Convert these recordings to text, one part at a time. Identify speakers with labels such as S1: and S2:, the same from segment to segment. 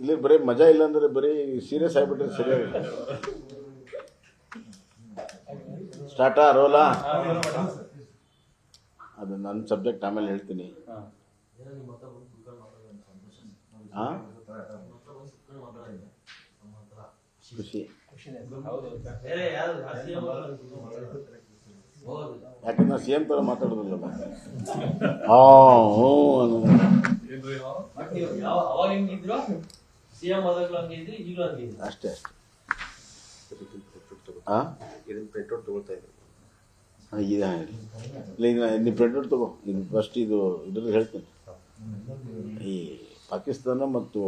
S1: ಇಲ್ಲಿ ಬರೀ ಮಜಾ ಇಲ್ಲ ಅಂದ್ರೆ ಬರೀ ಸೀರಿಯಸ್ ಆಗಿಬಿಟ್ರೆ ಸರಿಯಾಗಿ ಸ್ಟಾರ್ಟಾ ರೋಲಾ ಅದು ನನ್ನ ಸಬ್ಜೆಕ್ಟ್ ಆಮೇಲೆ ಹೇಳ್ತೀನಿ. ಖುಷಿ. ಯಾಕಂದ್ರೆ ಥರ ಮಾತಾಡೋದಿಲ್ಲ ಹಾಂ, ಹ್ಞೂ
S2: ಸಿಎಂ ಹಂಗೆ ಈಗಲೂ ಇದೆ.
S1: ಅಷ್ಟೇ. ಅಷ್ಟೇ ಹಾಂ
S3: ಇದನ್ನ ಪೆಟ್ರೋಲ್ ತಗೊಳ್ತಾ ಇದ್ದೀನಿ
S1: ಇಲ್ಲ ಇಲ್ಲ ಇದು ನೀವು ಪೆಟ್ರೋಲ್ ತಗೋ. ಇದು ಫಸ್ಟ್ ಇದು ಇದ್ರ ಹೇಳ್ತೀನಿ. ಈ ಪಾಕಿಸ್ತಾನ ಮತ್ತು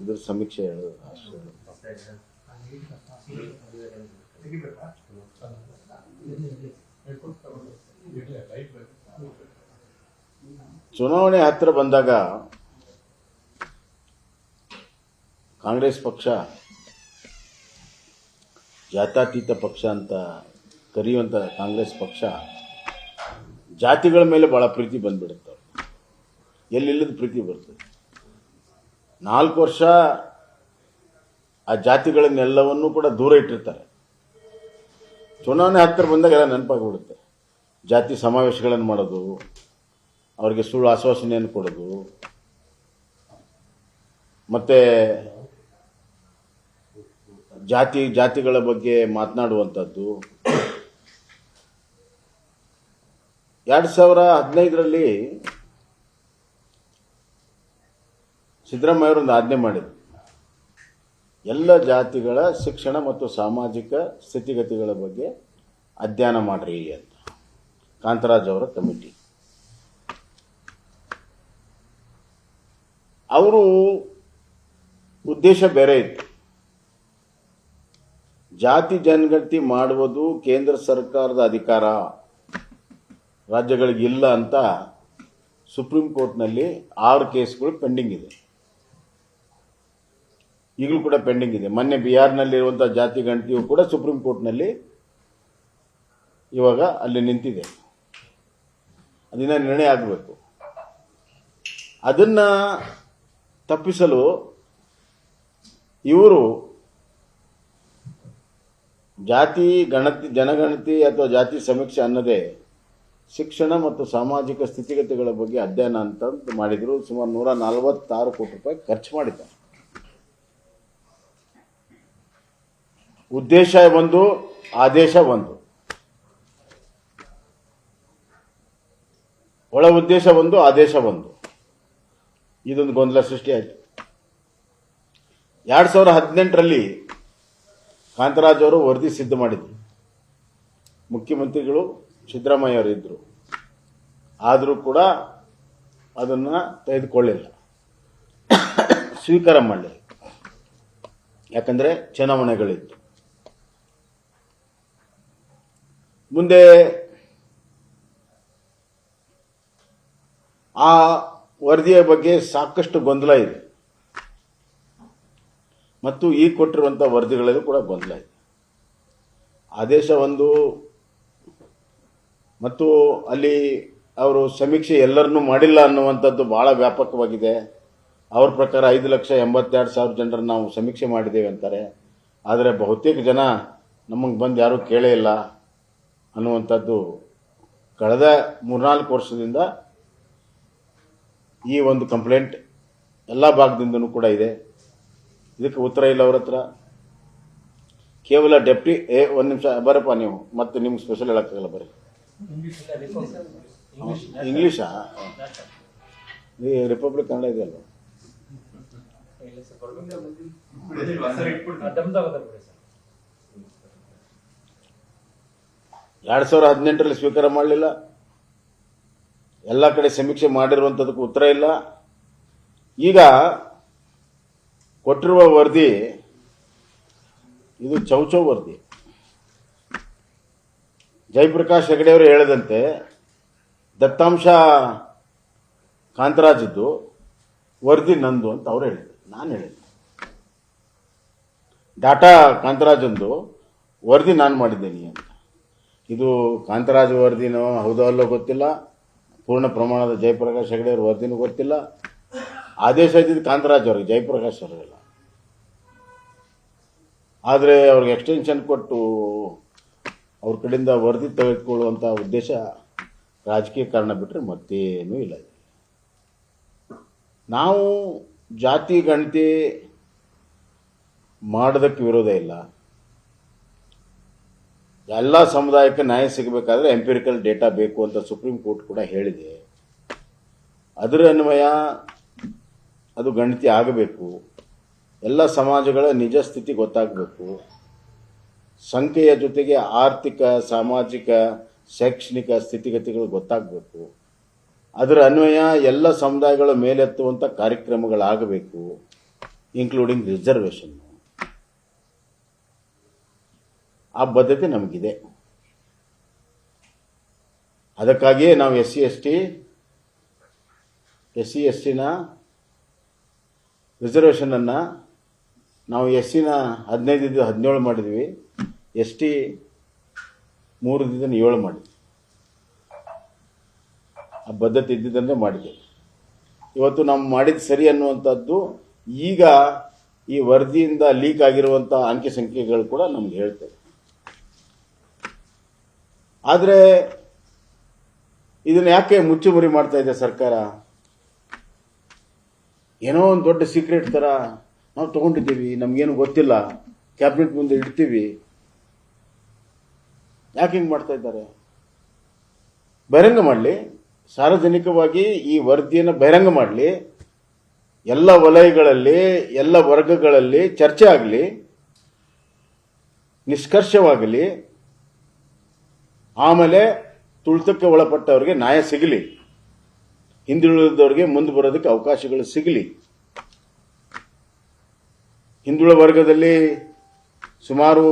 S1: ಇದ್ರ ಸಮೀಕ್ಷೆ ಹೇಳೋದು ಅಷ್ಟೇ. ಚುನಾವಣೆ ಹತ್ತಿರ ಬಂದಾಗ ಕಾಂಗ್ರೆಸ್ ಪಕ್ಷ, ಜಾತ್ಯತೀತ ಪಕ್ಷ ಅಂತ ಕರೆಯುವಂಥ ಕಾಂಗ್ರೆಸ್ ಪಕ್ಷ ಜಾತಿಗಳ ಮೇಲೆ ಭಾಳ ಪ್ರೀತಿ ಬಂದ್ಬಿಡುತ್ತೆ. ಎಲ್ಲಿಲ್ಲದ ಪ್ರೀತಿ ಬರ್ತದೆ. ನಾಲ್ಕು ವರ್ಷ ಆ ಜಾತಿಗಳನ್ನೆಲ್ಲವನ್ನೂ ಕೂಡ ದೂರ ಇಟ್ಟಿರ್ತಾರೆ. ಚುನಾವಣೆ ಹತ್ತಿರ ಬಂದಾಗ ಎಲ್ಲ ನೆನಪಾಗ್ಬಿಡುತ್ತೆ. ಜಾತಿ ಸಮಾವೇಶಗಳನ್ನು ಮಾಡೋದು, ಅವರಿಗೆ ಸುಳ್ಳು ಆಶ್ವಾಸನೆಯನ್ನು ಕೊಡೋದು, ಮತ್ತೆ ಜಾತಿ, ಜಾತಿಗಳ ಬಗ್ಗೆ ಮಾತನಾಡುವಂಥದ್ದು. ಎರಡು ಸಾವಿರ ಹದಿನೈದರಲ್ಲಿ ಸಿದ್ದರಾಮಯ್ಯವರು ಒಂದು ಆಜ್ಞೆ ಮಾಡಿದರು. ಎಲ್ಲ ಜಾತಿಗಳ ಶಿಕ್ಷಣ ಮತ್ತು ಸಾಮಾಜಿಕ ಸ್ಥಿತಿಗತಿಗಳ ಬಗ್ಗೆ ಅಧ್ಯಯನ ಮಾಡ್ರಿ ಅಂತ. ಕಾಂತರಾಜ್ ಅವರ ಕಮಿಟಿ. ಅವರು ಉದ್ದೇಶ ಬೇರೆ ಇತ್ತು. ಜಾತಿ ಜನಗಣತಿ ಮಾಡುವುದು ಕೇಂದ್ರ ಸರ್ಕಾರದ ಅಧಿಕಾರ. ರಾಜ್ಯಗಳಿಗೆ ಇಲ್ಲ ಅಂತ ಸುಪ್ರೀಂ ಕೋರ್ಟ್ನಲ್ಲಿ ಆರು ಕೇಸ್ಗಳು ಪೆಂಡಿಂಗ್ ಇದೆ. ಈಗಲೂ ಕೂಡ ಪೆಂಡಿಂಗ್ ಇದೆ. ಮೊನ್ನೆ ಬಿಹಾರ್ನಲ್ಲಿರುವಂಥ ಜಾತಿ ಗಣತಿಯು ಕೂಡ ಸುಪ್ರೀಂ ಕೋರ್ಟ್ನಲ್ಲಿ ಇವಾಗ ಅಲ್ಲಿ ನಿಂತಿದೆ. ಅದನ್ನ ನಿರ್ಣಯ ಆಗಬೇಕು. ಅದನ್ನ ತಪ್ಪಿಸಲು ಇವರು ಜಾತಿ, ಗಣತಿ, ಜನಗಣತಿ ಅಥವಾ ಜಾತಿ ಸಮೀಕ್ಷೆ ಅನ್ನದೇ ಶಿಕ್ಷಣ ಮತ್ತು ಸಾಮಾಜಿಕ ಸ್ಥಿತಿಗತಿಗಳ ಬಗ್ಗೆ ಅಧ್ಯಯನ ಅಂತ ಮಾಡಿದ್ರು. ಸುಮಾರು ನೂರ ನಲವತ್ತಾರು ಕೋಟಿ ರೂಪಾಯಿ ಖರ್ಚು ಮಾಡಿದ್ದಾರೆ. ಉದ್ದೇಶ ಒಂದು, ಆದೇಶ ಒಂದು. ಒಳ ಉದ್ದೇಶ ಒಂದು, ಆದೇಶ ಒಂದು. ಇದೊಂದು ಗೊಂದಲ ಸೃಷ್ಟಿಯಾಯಿತು ಎರಡ್ ಸಾವಿರದ ಹದಿನೆಂಟರಲ್ಲಿ ಕಾಂತರಾಜ್ ಅವರು ವರದಿ ಸಿದ್ಧ ಮಾಡಿದ್ರು. ಮುಖ್ಯಮಂತ್ರಿಗಳು ಸಿದ್ದರಾಮಯ್ಯ ಅವರು ಇದ್ದರು ಆದರೂ ಕೂಡ ಅದನ್ನು ತೆಗೆದುಕೊಳ್ಳಿಲ್ಲ. ಸ್ವೀಕಾರ ಮಾಡಲಿಲ್ಲ. ಯಾಕಂದರೆ ಚುನಾವಣೆಗಳಿತ್ತು. ಮುಂದೆ ಆ ವರದಿಯ ಬಗ್ಗೆ ಸಾಕಷ್ಟು ಗೊಂದಲ ಇದೆ. ಮತ್ತು ಈ ಕೊಟ್ಟಿರುವಂಥ ವರದಿಗಳಲ್ಲೂ ಕೂಡ ಗೊಂದಲ ಇದೆ. ಆದೇಶ ಒಂದು ಮತ್ತು ಅಲ್ಲಿ ಅವರು ಸಮೀಕ್ಷೆ ಎಲ್ಲರನ್ನೂ ಮಾಡಿಲ್ಲ ಅನ್ನುವಂಥದ್ದು ಬಹಳ ವ್ಯಾಪಕವಾಗಿದೆ. ಅವ್ರ ಪ್ರಕಾರ ಐದು ಲಕ್ಷ ಎಂಬತ್ತೆರಡು ಸಾವಿರ ಜನರನ್ನು ನಾವು ಸಮೀಕ್ಷೆ ಮಾಡಿದ್ದೇವೆ ಅಂತಾರೆ. ಆದರೆ ಬಹುತೇಕ ಜನ ನಮಗೆ ಬಂದು ಯಾರೂ ಕೇಳೇ ಇಲ್ಲ ಅನ್ನುವಂಥದ್ದು ಕಳೆದ ಮೂರ್ನಾಲ್ಕು ವರ್ಷದಿಂದ ಈ ಒಂದು ಕಂಪ್ಲೇಂಟ್ ಎಲ್ಲ ಭಾಗದಿಂದನೂ ಕೂಡ ಇದೆ. ಇದಕ್ಕೆ ಉತ್ತರ ಇಲ್ಲ ಅವ್ರ ಹತ್ರ. ಕೇವಲ ಡೆಪ್ಟಿ ಏ ಒಂದು ನಿಮಿಷ, ಬರಪ್ಪ ನೀವು. ಮತ್ತೆ ನಿಮ್ಗೆ ಸ್ಪೆಷಲ್ ಹೇಳಕ್ಕಾಗಲ್ಲ, ಬರ್ರಿ. ಇಂಗ್ಲೀಷಾ ರಿಪಬ್ಲಿಕ್ ಕನ್ನಡ ಇದೆಯಲ್ಲ ಎರಡು ಸಾವಿರ ಹದಿನೆಂಟರಲ್ಲಿ ಸ್ವೀಕಾರ ಮಾಡಲಿಲ್ಲ. ಎಲ್ಲ ಕಡೆ ಸಮೀಕ್ಷೆ ಮಾಡಿರುವಂಥದಕ್ಕೆ ಉತ್ತರ ಇಲ್ಲ. ಈಗ ಕೊಟ್ಟಿರುವ ವರದಿ, ಇದು ಚೌಚೌ ವರದಿ. ಜಯಪ್ರಕಾಶ್ ಹೆಗಡೆಯವರು ಹೇಳಿದಂತೆ, ದತ್ತಾಂಶ ಕಾಂತರಾಜಿದ್ದು ವರದಿ ನಂದು ಅಂತ ಅವ್ರು ಹೇಳಿದ್ರು. ನಾನು ಹೇಳಿದ್ದೆ. ಡಾಟಾ ಕಾಂತರಾಜಂದು ವರದಿ ನಾನು ಮಾಡಿದ್ದೇನೆ ಅಂತ. ಇದು ಕಾಂತರಾಜ್ ವರದಿನೋ ಹೌದೋ ಅಲ್ಲೋ ಗೊತ್ತಿಲ್ಲ. ಪೂರ್ಣ ಪ್ರಮಾಣದ ಜಯಪ್ರಕಾಶ್ ಹೆಗಡೆ ಅವ್ರ ವರದಿನೂ ಗೊತ್ತಿಲ್ಲ. ಆದೇಶ ಇದ್ದಿದ್ದು ಕಾಂತರಾಜ್ ಅವ್ರಿಗೆ, ಜಯಪ್ರಕಾಶ್ ಅವರಿಗೆಲ್ಲ. ಆದರೆ ಅವ್ರಿಗೆ ಎಕ್ಸ್ಟೆನ್ಷನ್ ಕೊಟ್ಟು ಅವ್ರ ಕಡೆಯಿಂದ ವರದಿ ತೆಗೆದುಕೊಳ್ಳುವಂಥ ಉದ್ದೇಶ ರಾಜಕೀಯ ಕಾರಣ ಬಿಟ್ಟರೆ ಮತ್ತೇನೂ ಇಲ್ಲ. ನಾವು ಜಾತಿ, ಗಣತಿ ಮಾಡೋದಕ್ಕೆ ವಿರೋಧ ಇಲ್ಲ. ಎಲ್ಲ ಸಮುದಾಯಕ್ಕೆ ನ್ಯಾಯ ಸಿಗಬೇಕಾದ್ರೆ ಎಂಪಿರಿಕಲ್ ಡೇಟಾ ಬೇಕು ಅಂತ ಸುಪ್ರೀಂ ಕೋರ್ಟ್ ಕೂಡ ಹೇಳಿದೆ. ಅದರ ಅನ್ವಯ ಅದು ಗಣತಿ ಆಗಬೇಕು. ಎಲ್ಲ ಸಮಾಜಗಳ ನಿಜ ಸ್ಥಿತಿ ಗೊತ್ತಾಗಬೇಕು. ಸಂಖ್ಯೆಯ ಜೊತೆಗೆ ಆರ್ಥಿಕ, ಸಾಮಾಜಿಕ, ಶೈಕ್ಷಣಿಕ ಸ್ಥಿತಿಗತಿಗಳು ಗೊತ್ತಾಗಬೇಕು. ಅದರ ಅನ್ವಯ ಎಲ್ಲ ಸಮುದಾಯಗಳ ಮೇಲೆತ್ತುವಂಥ ಕಾರ್ಯಕ್ರಮಗಳಾಗಬೇಕು ಇನ್ಕ್ಲೂಡಿಂಗ್ ರಿಸರ್ವೇಷನ್ ಆ ಬದ್ಧತೆ ನಮಗಿದೆ. ಅದಕ್ಕಾಗಿಯೇ ನಾವು S C S T, S C S ಟಿನ ರಿಸರ್ವೇಷನನ್ನು ನಾವು ಎಸ್ ಸಿನ ಹದಿನೈದು ಹದಿನೇಳು ಮಾಡಿದ್ವಿ. ಎಸ್ ಟಿ ಮೂರು ಇದ್ದಿದ್ದನ್ನು ಏಳು ಮಾಡಿದ್ವಿ. ಆ ಬದ್ಧತೆ ಇದ್ದಿದ್ದನ್ನೇ ಮಾಡಿದ್ದೇವೆ ಇವತ್ತು ನಾವು ಮಾಡಿದ್ದು ಸರಿ ಅನ್ನುವಂಥದ್ದು ಈಗ ಈ ವರದಿಯಿಂದ ಲೀಕ್ ಆಗಿರುವಂಥ ಅಂಕಿ ಸಂಖ್ಯೆಗಳು ಕೂಡ ನಮ್ಗೆ ಹೇಳ್ತವೆ. ಆದರೆ ಇದನ್ನು ಯಾಕೆ ಮುಚ್ಚುಮರಿ ಮಾಡ್ತಾ ಇದೆ ಸರ್ಕಾರ? ಏನೋ ಒಂದು ದೊಡ್ಡ ಸೀಕ್ರೆಟ್ ಥರ ನಾವು ತಗೊಂಡಿದ್ದೀವಿ, ನಮಗೇನು ಗೊತ್ತಿಲ್ಲ. ಕ್ಯಾಬಿನೆಟ್ ಮುಂದೆ ಇಡ್ತೀವಿ. ಯಾಕೆ ಹಿಂಗೆ ಮಾಡ್ತಾ ಇದ್ದಾರೆ? ಬಹಿರಂಗ ಮಾಡಲಿ. ಸಾರ್ವಜನಿಕವಾಗಿ ಈ ವರದಿಯನ್ನು ಬಹಿರಂಗ ಮಾಡಲಿ. ಎಲ್ಲ ವಲಯಗಳಲ್ಲಿ, ಎಲ್ಲ ವರ್ಗಗಳಲ್ಲಿ ಚರ್ಚೆ ಆಗಲಿ. ನಿಷ್ಕರ್ಷವಾಗಲಿ. ಆಮೇಲೆ ತುಳಿತಕ್ಕೆ ಒಳಪಟ್ಟವರಿಗೆ ನ್ಯಾಯ ಸಿಗಲಿ. ಹಿಂದುಳಿದವರಿಗೆ ಮುಂದೆ ಬರೋದಕ್ಕೆ ಅವಕಾಶಗಳು ಸಿಗಲಿ. ಹಿಂದುಳ ವರ್ಗದಲ್ಲಿ ಸುಮಾರು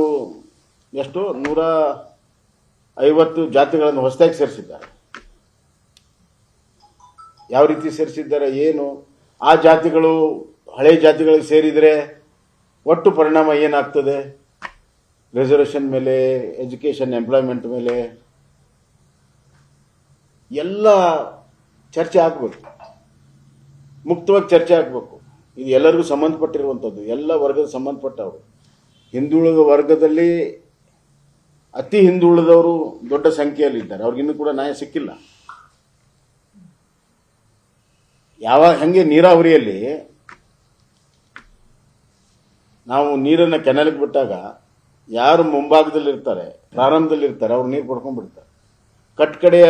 S1: ಎಷ್ಟು? ನೂರ ಐವತ್ತು ಜಾತಿಗಳನ್ನು ಹೊಸದಾಗಿ ಸೇರಿಸಿದ್ದಾರೆ. ಯಾವ ರೀತಿ ಸೇರಿಸಿದ್ದಾರೆ, ಏನು? ಆ ಜಾತಿಗಳು ಹಳೆ ಜಾತಿಗಳಿಗೆ ಸೇರಿದರೆ ಒಟ್ಟು ಪರಿಣಾಮ ಏನಾಗ್ತದೆ? ರಿಸರ್ವೇಷನ್ ಮೇಲೆ ಎಜುಕೇಷನ್ ಎಂಪ್ಲಾಯ್ಮೆಂಟ್ ಮೇಲೆ. ಎಲ್ಲ ಚರ್ಚೆ ಆಗಬೇಕು. ಮುಕ್ತವಾಗಿ ಚರ್ಚೆ ಆಗಬೇಕು. ಇದು ಎಲ್ಲರಿಗೂ ಸಂಬಂಧಪಟ್ಟಿರುವಂಥದ್ದು ಎಲ್ಲ ವರ್ಗದ ಸಂಬಂಧಪಟ್ಟವರು. ಹಿಂದುಳಿದ ವರ್ಗದಲ್ಲಿ ಅತಿ ಹಿಂದುಳಿದವರು ದೊಡ್ಡ ಸಂಖ್ಯೆಯಲ್ಲಿ ಇದ್ದಾರೆ ಅವ್ರಿಗಿನ್ನೂ ಕೂಡ ನ್ಯಾಯ ಸಿಕ್ಕಿಲ್ಲ. ಯಾವಾಗ ಹಂಗೆ ನೀರಾವರಿಯಲ್ಲಿ ನಾವು ನೀರನ್ನು ಕೆನಲ್ಗೆ ಬಿಟ್ಟಾಗ ಯಾರು ಮುಂಭಾಗದಲ್ಲಿ ಇರ್ತಾರೆ ಪ್ರಾರಂಭದಲ್ಲಿ ಇರ್ತಾರೆ ಅವ್ರು ನೀರು ಪಡ್ಕೊಂಡ್ಬಿಡ್ತಾರೆ. ಕಟ್ಕಡೆಯ